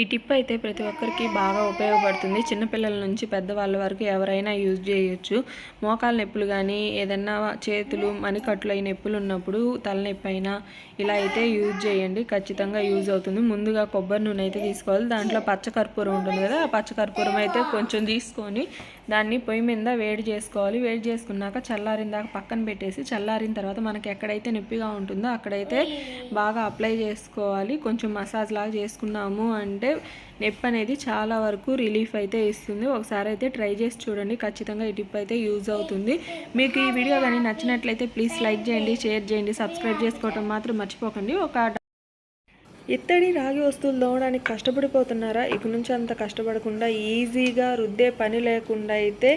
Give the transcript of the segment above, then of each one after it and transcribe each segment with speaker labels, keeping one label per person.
Speaker 1: ఈ టిప్ అయితే ప్రతి ఒక్కరికి బాగా ఉపయోగపడుతుంది. చిన్నపిల్లల నుంచి పెద్దవాళ్ళ వరకు ఎవరైనా యూజ్ చేయొచ్చు. మోకాల నొప్పులు కానీ ఏదన్నా చేతులు మణికట్లు అయిన నొప్పులు ఉన్నప్పుడు తలనొప్పి అయినా ఇలా అయితే యూజ్ చేయండి. ఖచ్చితంగా యూజ్ అవుతుంది. ముందుగా కొబ్బరి నూనె అయితే తీసుకోవాలి. దాంట్లో పచ్చకర్పూరం ఉంటుంది కదా ఆ పచ్చకర్పూరం అయితే కొంచెం తీసుకొని దాన్ని పొయ్యి మీద వేడి చేసుకోవాలి. వేడి చేసుకున్నాక చల్లారిన దాకా పక్కన పెట్టేసి చల్లారిన తర్వాత మనకి ఎక్కడైతే నొప్పిగా ఉంటుందో అక్కడైతే బాగా అప్లై చేసుకోవాలి. కొంచెం మసాజ్ లాగా చేసుకున్నాము అంటే నొప్పి అనేది చాలా వరకు రిలీఫ్ అయితే ఇస్తుంది. ఒకసారి అయితే ట్రై చేసి చూడండి. ఖచ్చితంగా ఈ టిప్ అయితే యూజ్ అవుతుంది. మీకు ఈ వీడియో కానీ నచ్చినట్లయితే ప్లీజ్ లైక్ చేయండి షేర్ చేయండి సబ్స్క్రైబ్ చేసుకోవటం మాత్రం మర్చిపోకండి. ఒక ఇత్తడి రాగి వస్తువులు దోవడానికి కష్టపడిపోతున్నారా? ఇక నుంచి అంత కష్టపడకుండా ఈజీగా రుద్దే పని లేకుండా అయితే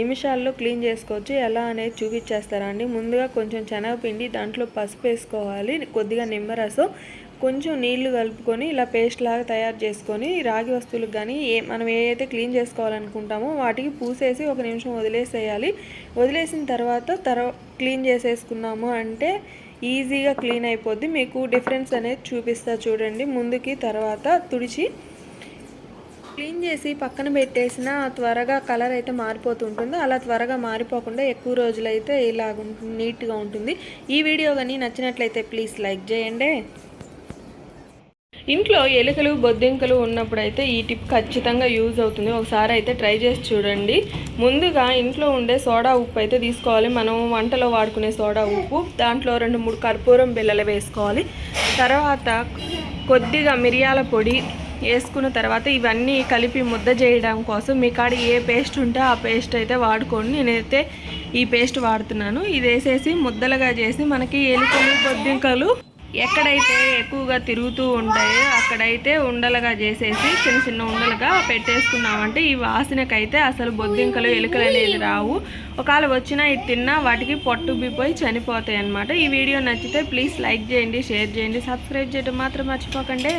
Speaker 1: నిమిషాల్లో క్లీన్ చేసుకోవచ్చు. ఎలా అనేది చూపించేస్తారా అండి? ముందుగా కొంచెం శనగపిండి దాంట్లో పసుపు వేసుకోవాలి. కొద్దిగా నిమ్మరసం కొంచెం నీళ్ళు కలుపుకొని ఇలా పేస్ట్ లాగా తయారు చేసుకొని రాగి వస్తువులకు కానీ ఏ మనం ఏదైతే క్లీన్ చేసుకోవాలనుకుంటామో వాటికి పూసేసి ఒక నిమిషం వదిలేసేయాలి. వదిలేసిన తర్వాత తర్వా క్లీన్ చేసేసుకున్నాము అంటే ఈజీగా క్లీన్ అయిపోద్ది. మీకు డిఫరెన్స్ అనేది చూపిస్తా చూడండి. ముందుకి తర్వాత తుడిచి క్లీన్ చేసి పక్కన పెట్టేసిన త్వరగా కలర్ అయితే మారిపోతుంటుంది. అలా త్వరగా మారిపోకుండా ఎక్కువ రోజులైతే ఇలా నీట్గా ఉంటుంది. ఈ వీడియో కానీ నచ్చినట్లయితే ప్లీజ్ లైక్ చేయండి. ఇంట్లో ఎలుకలు బొద్దింకలు ఉన్నప్పుడైతే ఈ టిప్ ఖచ్చితంగా యూజ్ అవుతుంది. ఒకసారి అయితే ట్రై చేసి చూడండి. ముందుగా ఇంట్లో ఉండే సోడా ఉప్పు అయితే తీసుకోవాలి. మనం వంటలో వాడుకునే సోడా ఉప్పు దాంట్లో రెండు మూడు కర్పూరం బిళ్ళలు వేసుకోవాలి. తర్వాత కొద్దిగా మిరియాల పొడి వేసుకున్న తర్వాత ఇవన్నీ కలిపి ముద్ద చేయడం కోసం మీ కాడ ఏ పేస్ట్ ఉంటే ఆ పేస్ట్ అయితే వాడుకోండి. నేనైతే ఈ పేస్ట్ వాడుతున్నాను. ఇది వేసేసి ముద్దలుగా చేసి మనకి ఎలుకలు బొద్దింకలు ఎక్కడైతే ఎక్కువగా తిరుగుతూ ఉంటాయో అక్కడైతే ఉండలుగా చేసేసి చిన్న చిన్న ఉండలుగా పెట్టేసుకున్నామంటే ఈ వాసనకైతే అసలు బొద్దింకలు ఎలుకలు అనేది రావు. ఒకవేళ వచ్చినా ఇది తిన్నా వాటికి పొట్టుబ్బిపోయి చనిపోతాయి అనమాట ఈ వీడియో నచ్చితే ప్లీజ్ లైక్ చేయండి షేర్ చేయండి సబ్స్క్రైబ్ చేయడం మాత్రం మర్చిపోకండి.